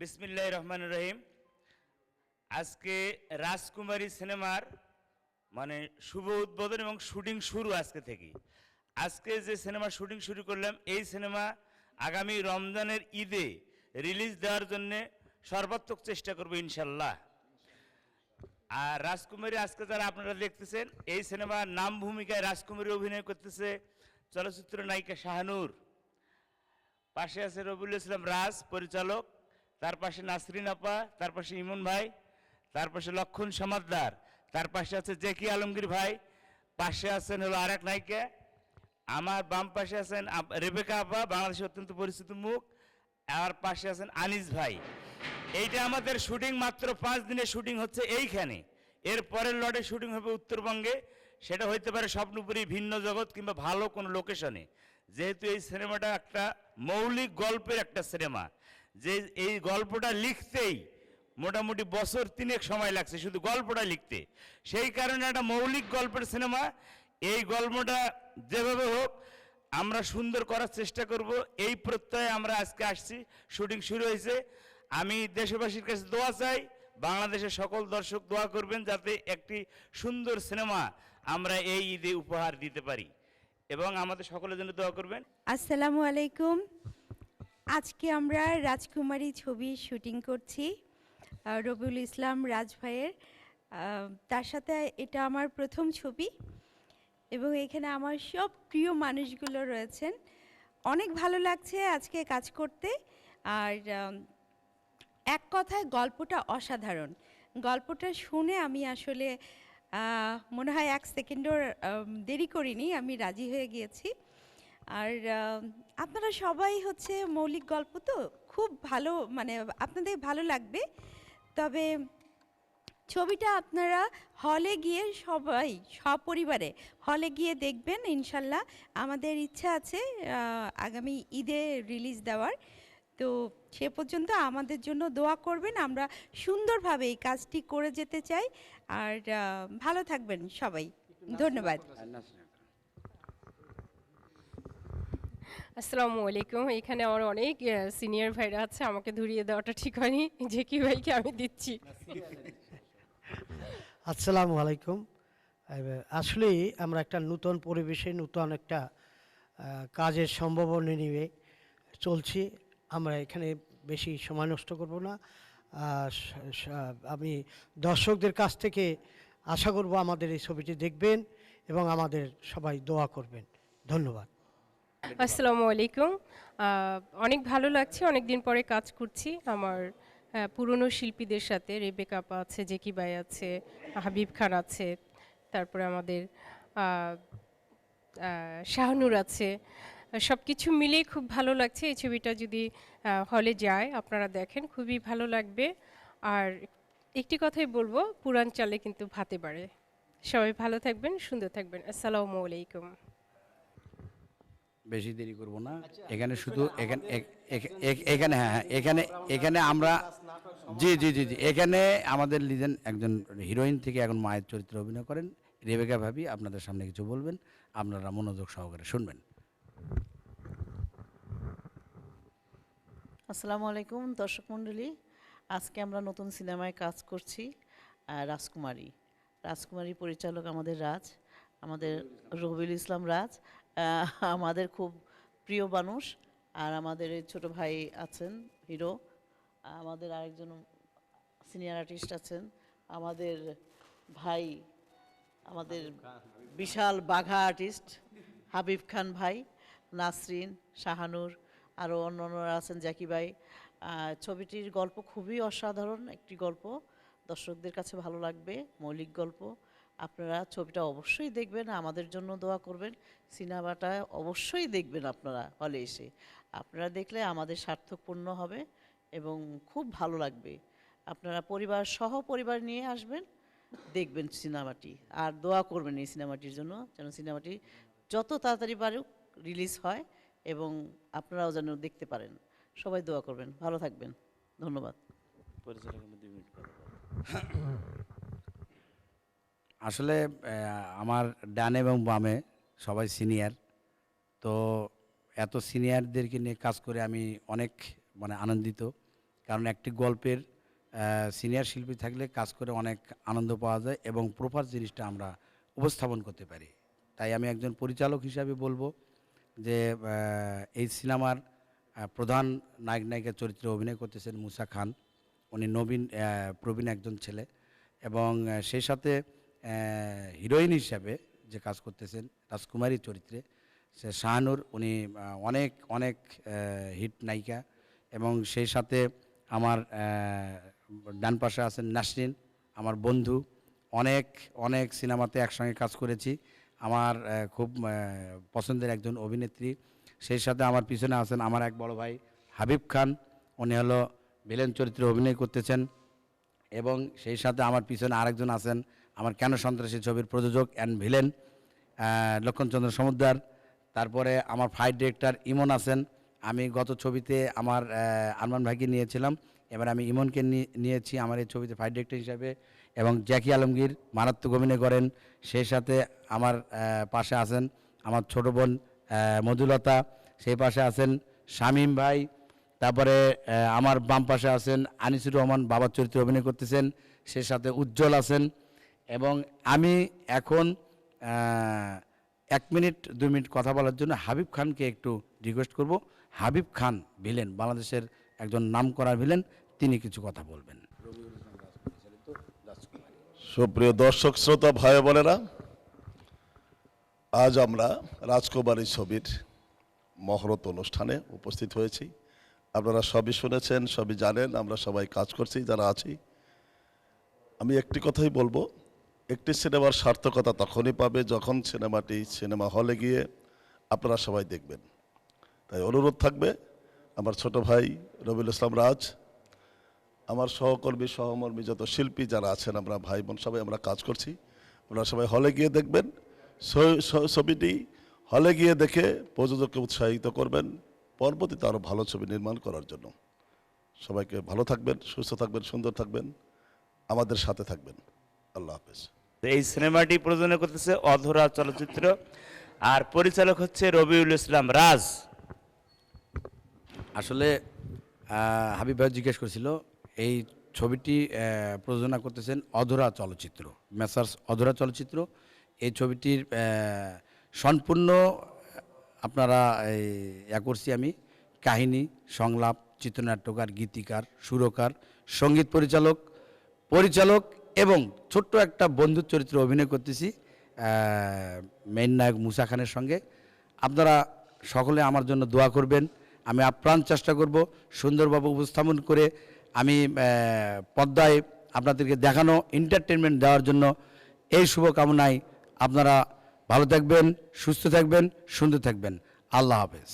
বিসমিল্লাহ রহমান রহিম। আজকে রাজকুমারী সিনেমার মানে শুভ উদ্বোধন এবং শুটিং শুরু আজকে থেকে আজকে যে সিনেমা শুটিং শুরু করলাম, এই সিনেমা আগামী রমজানের ঈদে রিলিজ দেওয়ার জন্য সর্বাত্মক চেষ্টা করব ইনশাল্লাহ আর রাজকুমারী আজকে যারা আপনারা দেখতেছেন, এই সিনেমার নাম ভূমিকায় রাজকুমারী অভিনয় করতেছে চলচ্চিত্র নায়িকা শাহানুর। পাশে আছে রবিউল ইসলাম রাজ, পরিচালক। তার পাশে নাসরিন আপা, তার পাশে ইমন ভাই, তার পাশে লক্ষণ সমাদ্দার তার পাশে আছে জেকি আলমগীর ভাই, পাশে আছেন হলো আরেক নায়িকা, আমার বাম পাশে আছেন রেবেকা আপা, বাংলাদেশের অত্যন্ত পরিচিত মুখ, আর পাশে আছেন আনিস ভাই। এইটা আমাদের শুটিং মাত্র পাঁচ দিনের শুটিং হচ্ছে এইখানে। এর পরের লটে শুটিং হবে উত্তরবঙ্গে। সেটা হইতে পারে স্বপ্নপুরী ভিন্ন জগৎ কিংবা ভালো কোনো লোকেশনে। যেহেতু এই সিনেমাটা একটা মৌলিক গল্পের একটা সিনেমা যে এই গল্পটা লিখতেই মোটামুটি বছর তিনেক সময় লাগছে, শুধু গল্পটা লিখতে। সেই কারণে একটা মৌলিক গল্পের সিনেমা, এই গল্পটা যেভাবে হোক, আমরা সুন্দর করার চেষ্টা করব। এই প্রত্যয়ে আমরা আজকে আসছি, শুটিং শুরু হয়েছে। আমি দেশবাসীর কাছে দোয়া চাই, বাংলাদেশের সকল দর্শক দোয়া করবেন যাতে একটি সুন্দর সিনেমা আমরা এই ঈদে উপহার দিতে পারি। এবং আমাদের সকলের জন্য দোয়া করবেন। আসসালামু আলাইকুম। আজকে আমরা রাজকুমারী ছবি শুটিং করছি রবিউল ইসলাম রাজ ভাইয়ের। তার সাথে এটা আমার প্রথম ছবি এবং এখানে আমার সব প্রিয় মানুষগুলো রয়েছেন। অনেক ভালো লাগছে আজকে কাজ করতে। আর এক কথায় গল্পটা অসাধারণ। গল্পটা শুনে আমি আসলে মনে হয় এক সেকেন্ডও দেরি করিনি, আমি রাজি হয়ে গিয়েছি। আর আপনারা সবাই হচ্ছে মৌলিক গল্প তো খুব ভালো মানে আপনাদের ভালো লাগবে। তবে ছবিটা আপনারা হলে গিয়ে সবাই সপরিবারে হলে গিয়ে দেখবেন ইনশাল্লাহ। আমাদের ইচ্ছা আছে আগামী ঈদে রিলিজ দেওয়ার। তো সে পর্যন্ত আমাদের জন্য দোয়া করবেন আমরা সুন্দরভাবে এই কাজটি করে যেতে চাই। আর ভালো থাকবেন সবাই। ধন্যবাদ। আসসালামু আলাইকুম। এখানে আমার অনেক সিনিয়র ভাইরা আছে, আমাকে ধরিয়ে দেওয়াটা ঠিক হয়নি। যে কি ভাইকে আমি দিচ্ছি। আসসালামু আলাইকুম। আসলেই আমরা একটা নূতন পরিবেশে, নূতন একটা কাজের সম্ভাবনা নিয়ে চলছি। আমরা এখানে বেশি সময় নষ্ট করব না। আমি দর্শকদের কাছ থেকে আশা করব আমাদের এই ছবিটি দেখবেন এবং আমাদের সবাই দোয়া করবেন। ধন্যবাদ। আসসালামু আলাইকুম। অনেক ভালো লাগছে অনেক দিন পরে কাজ করছি। আমার আহ, পুরনো শিল্পীদের সাথে রেবেকা আপা আছে জেকি ভাই আছে হাবিব খান আছে তারপরে আমাদের শাহনুর আছে। সব কিছু মিলেই খুব ভালো লাগছে। এই ছবিটা যদি হলে যায় আপনারা দেখেন খুবই ভালো লাগবে। আর একটি কথাই বলব পুরান চালে কিন্তু ভাতে বাড়ে। সবাই ভালো থাকবেন সুন্দর থাকবেন। আসসালামু আলাইকুম। বেশি দেরি করব না। এখানে শুধু এখানে এখানে হ্যাঁ হ্যাঁ, এখানে এখানে আমরা জি জি জি জি এখানে আমাদের লিজেন একজন হিরোইন থেকে এখন মায়ের চরিত্রে অভিনয় করেন। রেবেকা ভাবি আপনাদের সামনে কিছু বলবেন আপনারা মনোযোগ সহকারে শুনবেন। আসসালামু আলাইকুম দর্শক মণ্ডলী। আজকে আমরা নতুন সিনেমায় কাজ করছি রাজকুমারী। রাজকুমারী পরিচালক আমাদের রাজ আমাদের রবিউল ইসলাম রাজ আমাদের খুব প্রিয় মানুষ আর আমাদের ছোট ভাই আছেন, হিরো। আমাদের আরেকজন সিনিয়র আর্টিস্ট আছেন। আমাদের ভাই, আমাদের বিশাল বাঘা আর্টিস্ট হাবিব খান ভাই, নাসরিন, শাহানুর, আরও অন্য অন্যরা আছেন, জ্যাকি ভাই। ছবিটির গল্প খুবই অসাধারণ, একটি গল্প। দর্শকদের কাছে ভালো লাগবে, মৌলিক গল্প। আপনারা ছবিটা অবশ্যই দেখবেন, আমাদের জন্য দোয়া করবেন। সিনেমাটা অবশ্যই দেখবেন আপনারা হলে এসে। আপনারা দেখলে আমাদের সার্থকপূর্ণ হবে এবং খুব ভালো লাগবে। আপনারা পরিবার সহ পরিবার নিয়ে আসবেন, দেখবেন সিনেমাটি। আর দোয়া করবেন এই সিনেমাটির জন্য যেন সিনেমাটি যত তাড়াতাড়ি পারুক রিলিজ হয় এবং আপনারাও যেন দেখতে পারেন। সবাই দোয়া করবেন। ভালো থাকবেন। ধন্যবাদ। পরিচালক আমি দুই মিনিট কথা বলব। আসলে আমার ডানে এবং বামে সবাই সিনিয়র। তো এত সিনিয়রদেরকে নিয়ে কাজ করে আমি অনেক মানে আনন্দিত। কারণ একটি গল্পের সিনিয়র শিল্পী থাকলে কাজ করে অনেক আনন্দ পাওয়া যায় এবং প্রপার জিনিসটা আমরা উপস্থাপন করতে পারি। তাই আমি একজন পরিচালক হিসাবে বলব যে এই সিনেমার প্রধান নায়ক নায়িকার চরিত্রে অভিনয় করতেছেন মুসা খান। উনি নবীন প্রবীণ একজন ছেলে এবং সেই সাথে হিরোইন হিসাবে যে কাজ করতেছেন রাজকুমারী চরিত্রে, সে শাহানুর, উনি অনেক অনেক হিট নায়িকা এবং সেই সাথে আমার ডান পাশে আছেন নাসরিন, আমার বন্ধু। অনেক অনেক সিনেমাতে একসঙ্গে কাজ করেছি। আমার খুব পছন্দের একজন অভিনেত্রী। সেই সাথে আমার পিছনে আছেন আমার এক বড় ভাই হাবিব খান। উনি হলো ভিলেন চরিত্রে অভিনয় করতেছেন এবং সেই সাথে আমার পিছনে আরেকজন আছেন আমার কেন সন্ত্রাসী ছবির প্রযোজক অ্যান্ড ভিলেন লক্ষণচন্দ্র সমুদ্র তারপরে আমার ফাইট ডিরেক্টর ইমন আছেন। আমি গত ছবিতে আমার আরমান ভাইকে নিয়েছিলাম। এবার আমি ইমনকে নিয়েছি আমার এই ছবিতে ফাইট ডিরেক্টর হিসাবে। এবং জ্যাকি আলমগীর মারাত্মক অভিনয় করেন। সেই সাথে আমার পাশে আছেন আমার ছোট বোন মধুলতা। সেই পাশে আছেন শামীম ভাই। তারপরে আমার বাম পাশে আছেন আনিসুর রহমান, বাবার চরিত্রে অভিনয় করতেছেন। সেই সাথে উজ্জ্বল আছেন। এবং আমি এখন এক মিনিট, দুই মিনিট কথা বলার জন্য হাবিব খানকে একটু রিকোয়েস্ট করব। হাবিব খান ভিলেন, বাংলাদেশের একজন নাম করা ভিলেন, তিনি কিছু কথা বলবেন। সুপ্রিয় দর্শক, শ্রোতা, ভাই বোনেরা, আজ আমরা রাজকুমারী ছবির মহরত অনুষ্ঠানে উপস্থিত হয়েছি। আপনারা সবই শুনেছেন, সবই জানেন, আমরা সবাই কাজ করছি, যারা আছি। আমি একটি কথাই বলব একটি সিনেমার সার্থকতা তখনই পাবে যখন সিনেমাটি সিনেমা হলে গিয়ে আপনারা সবাই দেখবেন। তাই অনুরোধ থাকবে, আমার ছোট ভাই রবিউল ইসলাম রাজ, আমার সহকর্মী, সহমর্মী যত শিল্পী যারা আছেন, আমরা ভাই বোন সবাই আমরা কাজ করছি আপনারা সবাই হলে গিয়ে দেখবেন ছবিটি হলে গিয়ে দেখে প্রযোজককে উৎসাহিত করবেন, পরবর্তীতে আরও ভালো ছবি নির্মাণ করার জন্য। সবাইকে ভালো থাকবেন, সুস্থ থাকবেন, সুন্দর থাকবেন, আমাদের সাথে থাকবেন। আল্লাহ হাফেজ। এই সিনেমাটি প্রযোজনা করতেছে অধরা চলচ্চিত্র আর পরিচালক হচ্ছে রবিউল ইসলাম রাজ। আসলে আহ, হাবিব ভাই জিজ্ঞেস করেছিল এই ছবিটি আহ, প্রযোজনা করতেছেন অধরা চলচ্চিত্র মেসার্স অধরা চলচ্চিত্র। এই ছবিটির সম্পূর্ণ আপনারা এই, ইয়া করছি আমি কাহিনী সংলাপ চিত্রনাট্যকার গীতিকার সুরকার সংগীত পরিচালক পরিচালক এবং ছোট্ট একটা বন্ধুর চরিত্রে অভিনয় করতেছি মেন নায়ক মুসা খানের সঙ্গে। আপনারা সকলে আমার জন্য দোয়া করবেন। আমি আপ্রাণ চেষ্টা করব সুন্দরভাবে উপস্থাপন করে আমি পদ্মায় আপনাদেরকে দেখানো এন্টারটেনমেন্ট দেওয়ার জন্য এই শুভকামনায় আপনারা ভালো থাকবেন, সুস্থ থাকবেন, সুন্দর থাকবেন। আল্লাহ হাফেজ।